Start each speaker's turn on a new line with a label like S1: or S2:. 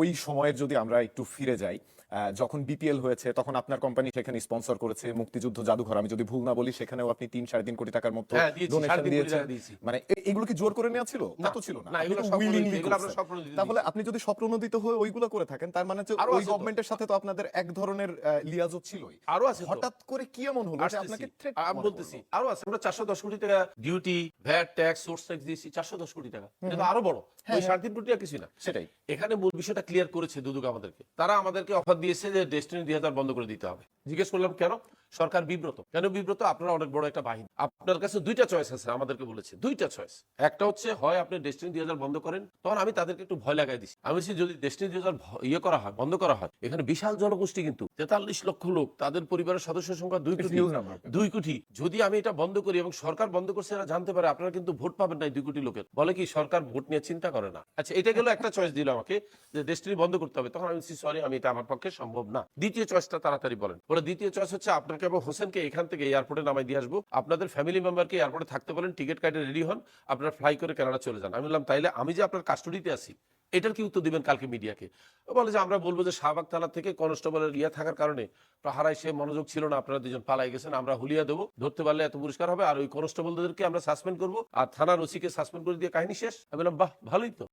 S1: ওই সময়ের যদি আমরা একটু ফিরে যাই যখন বিপিএল হয়েছে তখন আপনার কোম্পানি সেখানে স্পন্সর করেছে মুক্তিযুদ্ধ জাদুঘর। আমি যদি ভুল না বলি সেখানেও আপনি তিন সাড়ে তিন কোটি টাকার মতো
S2: হ্যাঁ,
S1: ডোনেশন দিয়েছেন। মানে এগুলো কি জোর করে নেওয়া ছিল? তা তো ছিল না।
S2: না,
S1: তাহলে আপনি যদি স্বপ্রণোদিত হয়ে ওইগুলো করে থাকেন তার মানে ওই গভর্নমেন্টের সাথে তো আপনাদের এক ধরনের লিয়াজত ছিলই।
S2: আরও আছে
S1: হঠাৎ করে কি এমন হলো আপনাকে
S2: আমি বলতেছি আরও আছে। আমরা চারশো দশ কোটি টাকা duty VAT tax source tax দিয়েছি চারশো দশ কোটি টাকা। এটা আরও বড়। ওই সাড়ে তিন কোটি টাকা কিছু না।
S1: সেটাই।
S2: এখানে মূল বিষয়টা ক্লিয়ার করেছে দুদুক আমাদেরকে। তারা আমাদেরকে অফার দিয়েছে যে ডেস্টিনি দুই হাজার বন্ধ করে দিতে হবে। জিজ্ঞেস করলাম, কেন? সরকার বিব্রত। কেন বিব্রত? আপনারা অনেক বড় একটা বাহিনী। আপনার কাছে দুইটা চয়েস আছে আমাদেরকে বলেছে। দুইটা চয়েস একটা হচ্ছে হয় আপনি ডেস্টিনি দুই হাজার বন্ধ করেন তখন আমি তাদেরকে একটু ভয় লাগাই দিচ্ছি আমি বলছি যদি ডেস্টিনি দুই হাজার ইয়ে করা হয় বন্ধ করা হয় এখানে বিশাল জনগোষ্ঠী কিন্তু তেতাল্লিশ লক্ষ লোক তাদের পরিবারের সদস্য সংখ্যা দুই কোটি। দুই কোটি। যদি আমি এটা বন্ধ করি এবং সরকার বন্ধ করছে এরা জানতে পারে আপনারা কিন্তু ভোট পাবেন না দুই কোটি লোকের। বলে কি সরকার ভোট নিয়ে চিন্তা করে না। আচ্ছা এটা গেল একটা চয়েস দিল আমাকে যে ডেস্টিনি বন্ধ করতে হবে। তখন আমি সরি আমি এটা আমার পক্ষে সম্ভব না। দ্বিতীয় চয়েসটা তাড়াতাড়ি বলেন। বলে দ্বিতীয় চয়েস হচ্ছে আপনাকে এবং হোসেনকে এখান থেকে এয়ারপোর্টে নামাই দিয়ে আসব। আপনাদের ফ্যামিলি মেম্বারকে এয়ারপোর্টে থাকতে বলেন, টিকিট কাটে রেডি হন, আপনারা ফ্লাই করে কানাডা চলে যান। আমি বললাম, তাইলে আমি যে আপনার কাস্টডিতে আছি, এটার কি উত্তর দিবেন কালকে মিডিয়াকে? বলে যে, আমরা বলব যে শাহবাগ থানা থেকে কনস্টেবলের ইয়ে থাকার কারণে পাহারায় সে মনোযোগ ছিল না, আপনারা দুজন পালাই গেছেন, আমরা হুলিয়া দেবো। ধরতে পারলে এত পুরস্কার হবে, আর ওই কনস্টেবলদেরকে আমরা সাসপেন্ড করব, আর থানার ওসিকে সাসপেন্ড করে দিয়ে কাহিনী শেষ। আমি বললাম, বাহ, ভালোই তো।